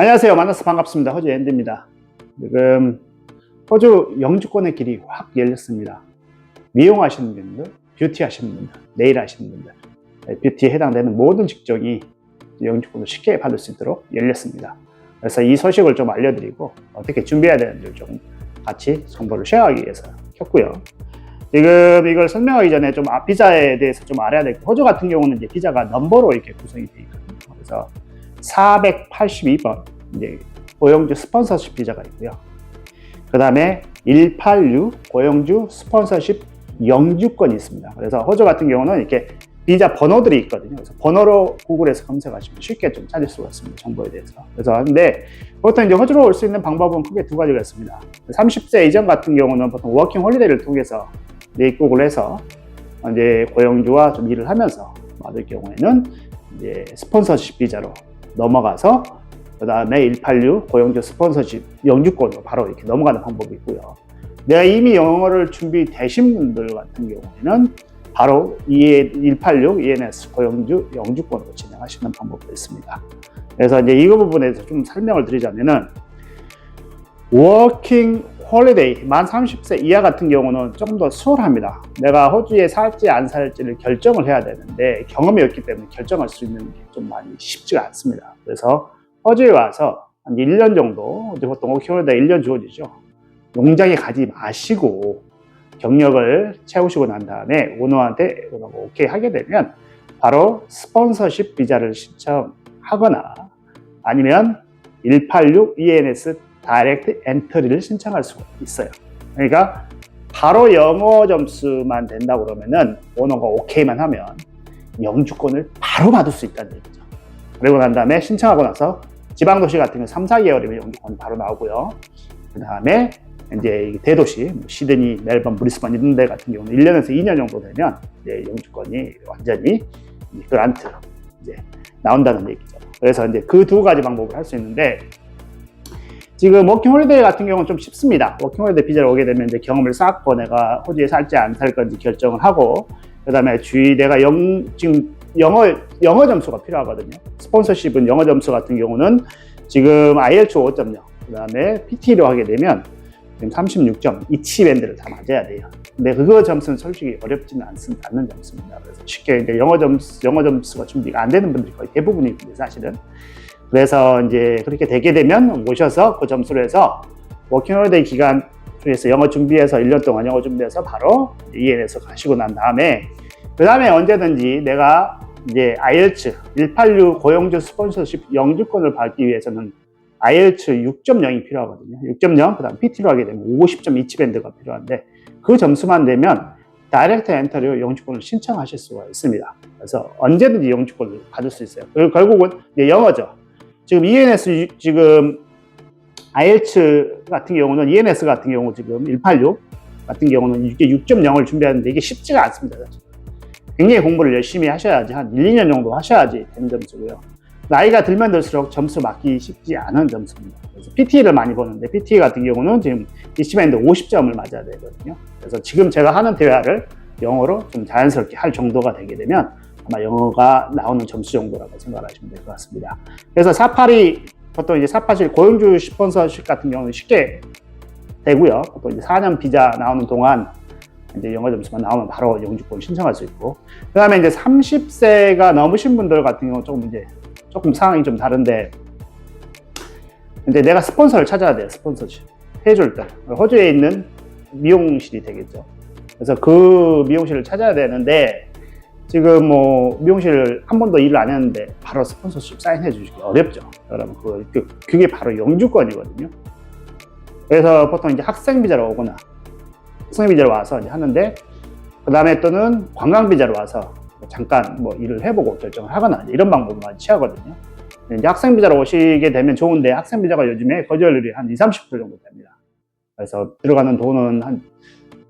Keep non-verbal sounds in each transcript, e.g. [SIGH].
안녕하세요. 만나서 반갑습니다. 호주 앤드입니다. 지금 호주 영주권의 길이 확 열렸습니다. 미용하시는 분들, 뷰티 하시는 분들, 네일 하시는 분들, 네, 뷰티에 해당되는 모든 직종이 영주권을 쉽게 받을 수 있도록 열렸습니다. 그래서 이 소식을 좀 알려드리고 어떻게 준비해야 되는지를 좀 같이 정보를 쉐어하기 위해서 켰고요. 지금 이걸 설명하기 전에 좀 아, 비자에 대해서 좀 알아야 될 거. 호주 같은 경우는 이제 비자가 넘버로 이렇게 구성이 되어 있거든요. 그래서 482번 이제 고용주 스폰서십 비자가 있고요. 그 다음에 186 고용주 스폰서십 영주권이 있습니다. 그래서 호주 같은 경우는 이렇게 비자 번호들이 있거든요. 그래서 번호로 구글에서 검색하시면 쉽게 좀 찾을 수가 있습니다. 정보에 대해서. 그래서 근데 보통 이제 호주로 올 수 있는 방법은 크게 두 가지가 있습니다. 30세 이전 같은 경우는 보통 워킹 홀리데이를 통해서 이제 입국을 해서 이제 고용주와 좀 일을 하면서 받을 경우에는 이제 스폰서십 비자로 넘어가서 그 다음에 186 고용주 스폰서십 영주권으로 바로 이렇게 넘어가는 방법이 있고요. 내가 이미 영어를 준비되신 분들 같은 경우에는 바로 186 ENS 고용주 영주권으로 진행하시는 방법도 있습니다. 그래서 이제 이거 부분에서 좀 설명을 드리자면은 워킹 홀리데이 만 30세 이하 같은 경우는 조금 더 수월합니다. 내가 호주에 살지 안 살지를 결정을 해야 되는데 경험이 없기 때문에 결정할 수 있는 게 좀 많이 쉽지가 않습니다. 그래서 호주에 와서 한 1년 정도, 보통 워킹 홀리데이 1년 주어지죠. 농장에 가지 마시고 경력을 채우시고 난 다음에 오너한테 오케이 하게 되면 바로 스폰서십 비자를 신청하거나 아니면 186 ENS 다이렉트 엔터리를 신청할 수가 있어요. 그러니까 바로 영어 점수만 된다 그러면은 오너가 오케이만 하면 영주권을 바로 받을 수 있다는 얘기죠. 그리고 난 다음에 신청하고 나서 지방도시 같은 경우 3, 4개월이면 영주권 바로 나오고요. 그 다음에 이제 대도시, 뭐 시드니, 멜번, 브리스번 이런 데 같은 경우는 1년에서 2년 정도 되면 이제 영주권이 완전히 그란트 이제 나온다는 얘기죠. 그래서 이제 그 두 가지 방법을 할 수 있는데 지금 워킹 홀리데이 같은 경우는 좀 쉽습니다. 워킹 홀리데이 비자로 오게 되면 이제 경험을 쌓고 내가 호주에 살지 안 살 건지 결정을 하고 그다음에 주의 내가 영 지금 영어 영어 점수가 필요하거든요. 스폰서십은 영어 점수 같은 경우는 지금 IELTS 5.0 그다음에 PT로 하게 되면 지금 36점 이치 밴드를 다 맞아야 돼요. 근데 그거 점수는 솔직히 어렵지는 않습니다. 않는 점수입니다. 그래서 쉽게 이제 영어 점수 영어 점수가 준비가 안 되는 분들이 거의 대부분인데 사실은 그래서 이제 그렇게 되게 되면 오셔서 그 점수로 해서 워킹홀리데이 기간 중에서 영어 준비해서 1년 동안 영어 준비해서 바로 EN에서 가시고 난 다음에 그 다음에 언제든지 내가 이제 IELTS 186 고용주 스폰서십 영주권을 받기 위해서는 IELTS 6.0이 필요하거든요. 6.0, 그 다음 PT로 하게 되면 50점 이치밴드가 필요한데 그 점수만 되면 다이렉트 엔터리로 영주권을 신청하실 수가 있습니다. 그래서 언제든지 영주권을 받을 수 있어요. 결국은 영어죠. 지금 ENS 지금 IELTS 같은 경우는 ENS 같은 경우 지금 186 같은 경우는 이게 6.0을 준비하는데 이게 쉽지가 않습니다. 굉장히 공부를 열심히 하셔야지 한 1, 2년 정도 하셔야지 되는 점수고요. 나이가 들면 들수록 점수 맞기 쉽지 않은 점수입니다. 그래서 PT를 많이 보는데 PT 같은 경우는 지금 이치밴드 50점을 맞아야 되거든요. 그래서 지금 제가 하는 대화를 영어로 좀 자연스럽게 할 정도가 되게 되면 아마 영어가 나오는 점수 정도라고 생각하시면 될 것 같습니다. 그래서 사파리 보통 이제 사파실 고용주 스폰서십 같은 경우는 쉽게 되고요. 보통 이제 4년 비자 나오는 동안 이제 영어 점수만 나오면 바로 영주권 신청할 수 있고 그 다음에 이제 30세가 넘으신 분들 같은 경우 조금 이제 조금 상황이 좀 다른데 이제 내가 스폰서를 찾아야 돼요 스폰서십 해줄 때 호주에 있는 미용실이 되겠죠 그래서 그 미용실을 찾아야 되는데 지금 뭐 미용실 한 번도 일을 안 했는데 바로 스폰서십 사인해 주시기 어렵죠 여러분 그, 그 그게 바로 영주권이거든요 그래서 보통 이제 학생 비자로 오거나 학생 비자로 와서 이제 하는데 그 다음에 또는 관광 비자로 와서 잠깐 뭐 일을 해보고 결정을 하거나 이런 방법을 취하거든요. 이제 학생 비자로 오시게 되면 좋은데 학생 비자가 요즘에 거절률이 한 2, 30% 정도 됩니다. 그래서 들어가는 돈은 한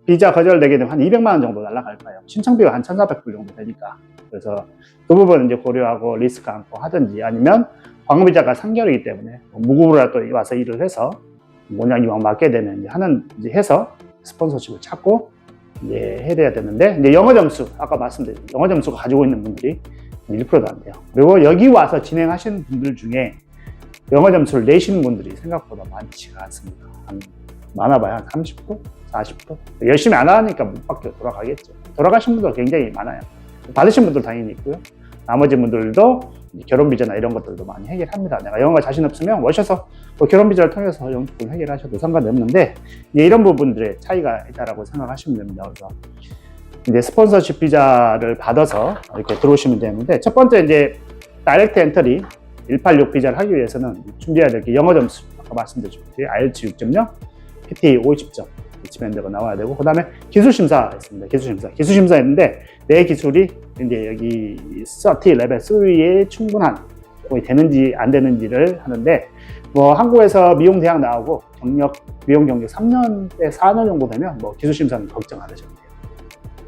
비자 거절되게 되면 한 200만 원 정도 날라갈 거예요. 신청비가 한 1,400불 정도 되니까. 그래서 그 부분은 이제 고려하고 리스크 안고 하든지 아니면 관광비자가 3개월이기 때문에 무급으로라도 와서 일을 해서 모양 이왕 맞게 되면 이제 하는 이제 해서 스폰서십을 찾고 이제 해야 되는데 이제 영어 점수 아까 말씀드린 영어 점수가 가지고 있는 분들이 1%도 안 돼요. 그리고 여기 와서 진행하시는 분들 중에 영어 점수를 내시는 분들이 생각보다 많지가 않습니다. 한, 많아봐야 한 30%? 40%? 열심히 안 하니까 못 받게 돌아가겠죠. 돌아가신 분들 굉장히 많아요. 받으신 분들 당연히 있고요. 나머지 분들도 결혼 비자나 이런 것들도 많이 해결합니다. 내가 영어가 자신 없으면 오셔서 뭐 결혼 비자를 통해서 영주권 해결하셔도 상관이 없는데 이제 이런 부분들의 차이가 있다라고 생각하시면 됩니다. 그래서 이제 스폰서십 비자를 받아서 이렇게 들어오시면 되는데 첫 번째 이제 다이렉트 엔터리 186 비자를 하기 위해서는 준비해야 될 게 영어 점수 아까 말씀드렸듯이 IELTS 6.0, PT 50점 리치밴드가 나와야 되고 그 다음에 기술 심사 있습니다. 기술 심사 기술 심사 있는데 내 기술이 이제 여기 30 레벨 3에 충분한 거의 되는지 안 되는지를 하는데 뭐 한국에서 미용 대학 나오고 경력 미용 경력 3년에 4년 정도 되면 뭐 기술 심사는 걱정 안 하셔도 돼요.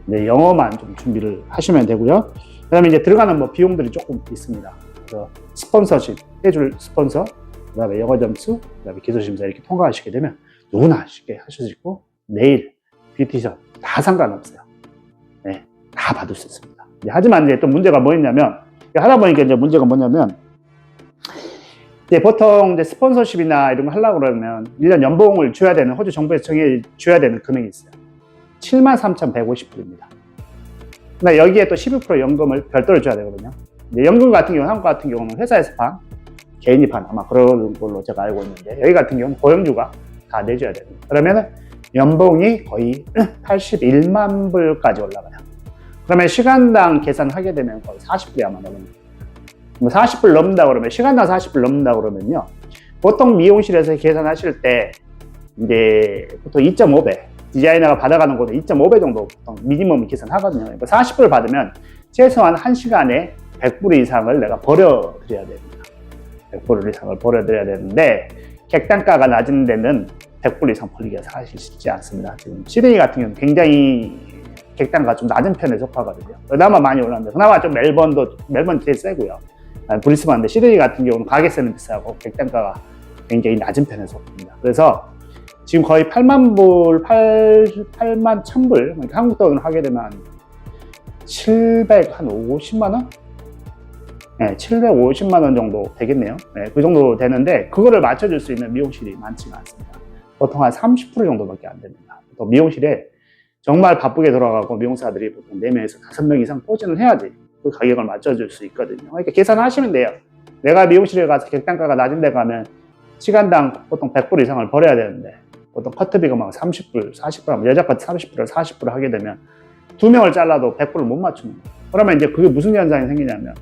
네, 영어만 좀 준비를 하시면 되고요. 그다음에 이제 들어가는 뭐 비용들이 조금 있습니다. 그래서 스폰서십 해줄 스폰서, 그다음에 영어 점수, 그다음에 기술 심사 이렇게 통과하시게 되면 누구나 쉽게 하실 수 있고 내일 뷰티션 다 상관없어요. 네, 다 받을 수 있습니다. 하지만 이제 또 문제가 뭐였냐면 하다 보니까 이제 문제가 뭐냐면 이제 보통 이제 스폰서십이나 이런 거 하려고 그러면 1년 연봉을 줘야 되는 호주 정부에서 정해 줘야 되는 금액이 있어요. 73,150불입니다. 근데 여기에 또 12% 연금을 별도로 줘야 되거든요. 연금 같은 경우는 한국 같은 경우는 회사에서 판, 개인이 판 아마 그런 걸로 제가 알고 있는데 여기 같은 경우는 고용주가 다 내줘야 됩니다. 그러면은 연봉이 거의 [CLEARS THROAT] 81만 불까지 올라가요. 그러면 시간당 계산하게 되면 거의 40불이 아마 넘습니다. 뭐 40불 넘는다 그러면 시간당 40불 넘는다 그러면요. 보통 미용실에서 계산하실 때 이제 보통 2.5배 디자이너가 받아가는 거는 2.5배 정도 보통 미니멈 계산하거든요. 그러니까 40불 받으면 최소한 1시간에 100불 이상을 내가 벌어드려야 됩니다. 100불 이상을 벌어드려야 되는데 객단가가 낮은 데는 100불 이상 벌리기가 사실 쉽지 않습니다. 지금 시드니 같은 경우는 굉장히 객단가가 좀 낮은 편에 속하거든요. 그나마 많이 올랐는데 그나마 좀 멜번도 멜번 제일 세고요. 아, 브리스반인데 시드니 같은 경우는 가게세는 비싸고 객단가가 굉장히 낮은 편에 속합니다. 그래서 지금 거의 8만 불, 8, 8만 1000불, 그러니까 한국 돈으로 하게 되면 700, 한 50만 원? 네, 750만 원 정도 되겠네요. 네, 그 정도 되는데 그거를 맞춰줄 수 있는 미용실이 많지가 않습니다. 보통 한 30% 정도밖에 안 됩니다. 또 미용실에 정말 바쁘게 돌아가고 미용사들이 보통 4명에서 5명 이상 포진을 해야지 그 가격을 맞춰줄 수 있거든요. 그러니까 계산하시면 돼요. 내가 미용실에 가서 객단가가 낮은 데 가면 시간당 보통 100불 이상을 벌어야 되는데 보통 커트비가 막 30불, 40불 하면 여자 커트 30불, 40불 하게 되면 두 명을 잘라도 100불을 못 맞추는 거예요. 그러면 이제 그게 무슨 현상이 생기냐면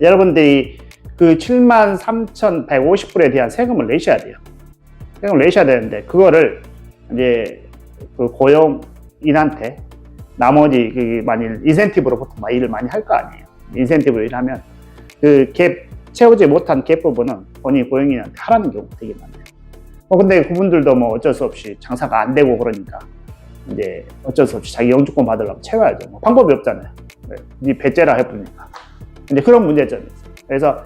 여러분들이 그 7만 3,150불에 대한 세금을 내셔야 돼요. 세금을 내셔야 되는데 그거를 이제 그 고용인한테 나머지 그 만일 인센티브로 보통 막 일을 많이 할 거 아니에요. 인센티브로 일하면 그 갭 채우지 못한 갭 부분은 본인 고용인한테 하라는 경우가 되게 많아요. 어, 근데 그분들도 뭐 어쩔 수 없이 장사가 안 되고 그러니까 이제 어쩔 수 없이 자기 영주권 받으려면 채워야죠. 뭐 방법이 없잖아요. 네, 네 배째라 해보니까. 이제 그런 문제점이 있어요. 그래서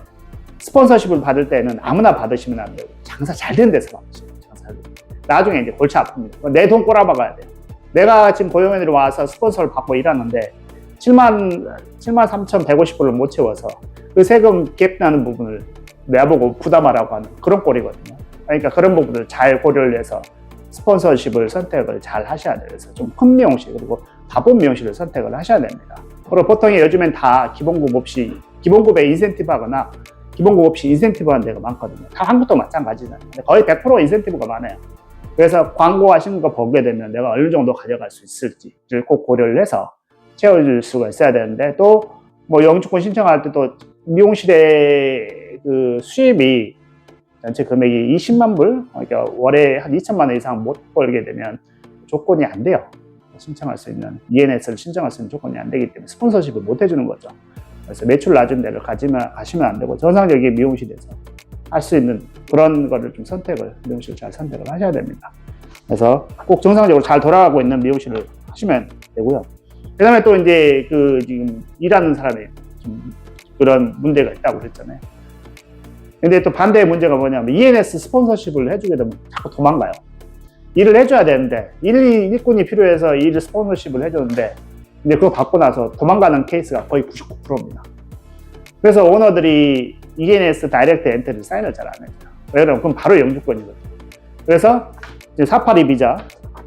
스폰서십을 받을 때는 아무나 받으시면 안 되고 장사 잘 되는 데서 받으세요. 장사 잘 데. 나중에 이제 골치 아픕니다. 내 돈 꼬라박아야 돼요. 내가 지금 고용인들이 와서 스폰서를 받고 일하는데 7만 7만 3,150불을 못 채워서 그 세금 갭 나는 부분을 내보고 부담하라고 하는 그런 꼴이거든요. 그러니까 그런 부분을 잘 고려를 해서 스폰서십을 선택을 잘 하셔야 돼요. 그래서 좀 큰 미용실 그리고 바쁜 미용실을 선택을 하셔야 됩니다. 그리고 보통 요즘엔 다 기본급 없이 기본급에 인센티브 하거나 기본급 없이 인센티브 하는 데가 많거든요. 다 한국도. 근데 거의 100% 인센티브가 많아요. 그래서 광고 하시는 거 보게 되면 내가 어느 정도 가져갈 수 있을지를 꼭 고려를 해서 채워줄 수가 있어야 되는데 또 뭐 영주권 신청할 때도 미용실의 그 수입이 전체 금액이 20만 불, 그러니까 월에 한 2천만 원 이상 못 벌게 되면 조건이 안 돼요. 신청할 수 있는 ENS를 신청할 수 있는 조건이 안 되기 때문에 스폰서십을 못 해주는 거죠. 그래서 매출 낮은 데를 가지면 가시면 안 되고 정상적인 미용실에서 할 수 있는 그런 거를 좀 선택을 미용실 잘 선택을 하셔야 됩니다. 그래서 꼭 정상적으로 잘 돌아가고 있는 미용실을 하시면 되고요. 그다음에 또 이제 그 지금 일하는 사람이 좀 그런 문제가 있다고 그랬잖아요. 근데 또 반대의 문제가 뭐냐면 ENS 스폰서십을 해주게 되면 자꾸 도망가요. 일을 해줘야 되는데 일, 일꾼이 필요해서 일을 스폰서십을 해줬는데 근데 그거 받고 나서 도망가는 케이스가 거의 99%입니다. 그래서 오너들이 ENS 다이렉트 엔트리 사인을 잘안 해요. 왜냐면 그럼 바로 영주권이거든요. 그래서 사파리 비자,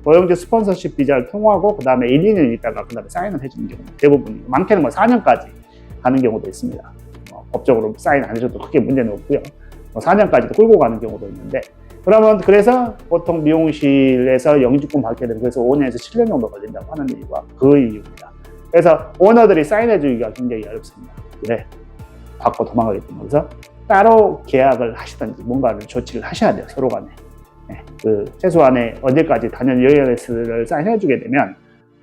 고용주 스폰서십 비자를 통하고 그 다음에 1, 2년 있다가 그 다음에 사인을 해주는 경우 대부분 많게는 뭐 4년까지 가는 경우도 있습니다. 뭐 법적으로 사인 안 해줘도 크게 문제는 없고요. 뭐 4년까지도 끌고 가는 경우도 있는데 그러면 그래서 보통 미용실에서 영주권 받게 되면 그래서 5년에서 7년 정도 걸린다고 하는 이유가 그 이유입니다. 그래서 오너들이 사인해 주기가 굉장히 어렵습니다. 그래 받고 도망가기 때문에 그래서 따로 계약을 하시든지 뭔가를 조치를 하셔야 돼요 서로 간에. 네, 그 최소한의 언제까지 단연 여행을 사인해 주게 되면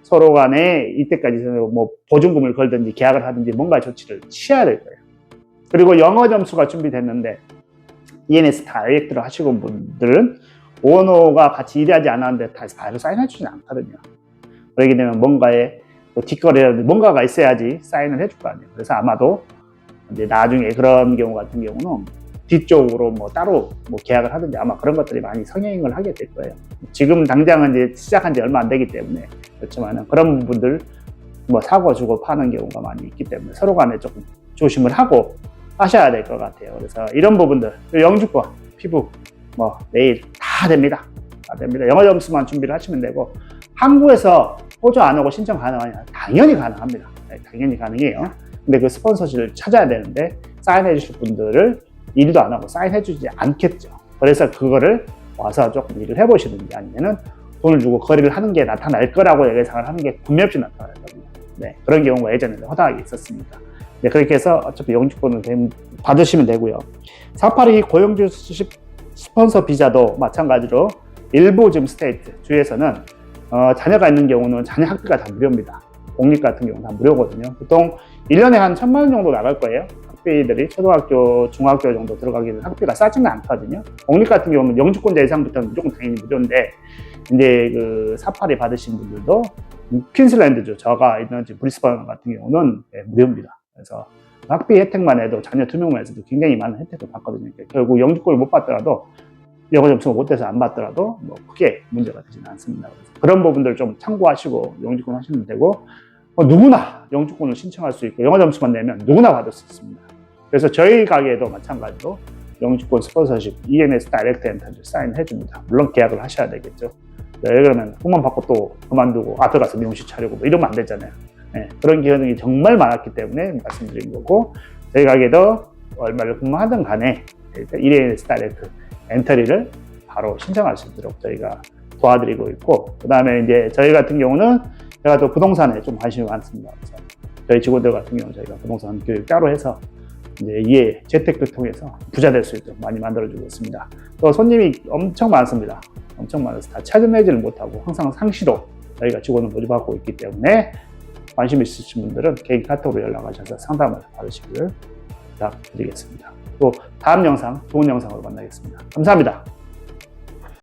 서로 간에 이때까지 뭐 보증금을 걸든지 계약을 하든지 뭔가 조치를 취해야 될 거예요. 그리고 영어 점수가 준비됐는데 ENS 다이렉트로 하시는 분들은 오너가 같이 일하지 않았는데 다 바로 사인해주진 않거든요. 그러게 되면 뭔가에 뭐 뒷거래라든지 뭔가가 있어야지 사인을 해줄 거 아니에요. 그래서 아마도 이제 나중에 그런 경우 같은 경우는 뒤쪽으로 뭐 따로 뭐 계약을 하든지 아마 그런 것들이 많이 성행을 하게 될 거예요. 지금 당장은 이제 시작한 지 얼마 안 되기 때문에 그렇지만은 그런 부분들 뭐 사고 주고 파는 경우가 많이 있기 때문에 서로 간에 조금 조심을 하고 하셔야 될 것 같아요. 그래서 이런 부분들 영주권, 피부, 뭐 내일 다 됩니다. 다 됩니다. 영어 점수만 준비를 하시면 되고 한국에서 호주 안 오고 신청 가능하냐? 당연히 가능합니다. 네, 당연히 가능해요. 근데 그 스폰서십을 찾아야 되는데 사인해 주실 분들을 일도 안 하고 사인해 주지 않겠죠. 그래서 그거를 와서 조금 일을 해보시든지 아니면은 돈을 주고 거래를 하는 게 나타날 거라고 예상을 하는 게 구매없이 나타날 겁니다. 네, 그런 경우가 예전에 허다하게 있었습니다. 네, 그렇게 해서 어차피 영주권을 된- 받으시면 되고요. 사파리 고용주 수십 스폰서 비자도 마찬가지로 일부 지금 스테이트 주에서는 어, 자녀가 있는 경우는 자녀 학비가 다 무료입니다. 공립 같은 경우는 다 무료거든요. 보통 1년에 한 천만 원 정도 나갈 거예요. 학비들이 초등학교, 중학교 정도 들어가기는 학비가 싸지는 않거든요. 공립 같은 경우는 영주권자 이상부터는 무조건 당연히 무료인데 이제 그 사파리 받으신 분들도 퀸슬랜드주 저가 있는 브리스번 같은 경우는 네, 무료입니다. 그래서 학비 혜택만 해도 자녀 두 명만 해서도 굉장히 많은 혜택을 받거든요. 그러니까 결국 영주권을 못 받더라도 영어 점수가 못 돼서 안 받더라도 뭐 크게 문제가 되지는 않습니다. 그래서 그런 부분들 좀 참고하시고 영주권 하시면 되고 뭐 누구나 영주권을 신청할 수 있고 영어 점수만 내면 누구나 받을 수 있습니다. 그래서 저희 가게에도 마찬가지로 영주권 스폰서십 ENS 다이렉트 엔터를 사인해 줍니다. 물론 계약을 하셔야 되겠죠. 네, 그러면 후만 받고 또 그만두고 앞에 가서 미용실 차리고 뭐 이러면 안 되잖아요. 네, 그런 기능이 정말 많았기 때문에 말씀드린 거고 저희 가게도 얼마를 근무하든 간에 ENS 다이렉트 엔터리를 바로 신청할 수 있도록 저희가 도와드리고 있고 그 다음에 이제 저희 같은 경우는 제가 또 부동산에 좀 관심이 많습니다. 그래서 저희 직원들 같은 경우는 저희가 부동산 교육 따로 해서 이제 이에 재테크를 통해서 부자 될 수 있도록 많이 만들어주고 있습니다. 또 손님이 엄청 많습니다. 엄청 많아서 다 찾아내지를 못하고 항상 상시로 저희가 직원을 모집하고 있기 때문에 관심 있으신 분들은 개인 카톡으로 연락하셔서 상담을 받으시기를 부탁드리겠습니다. 또 다음 영상, 좋은 영상으로 만나겠습니다. 감사합니다.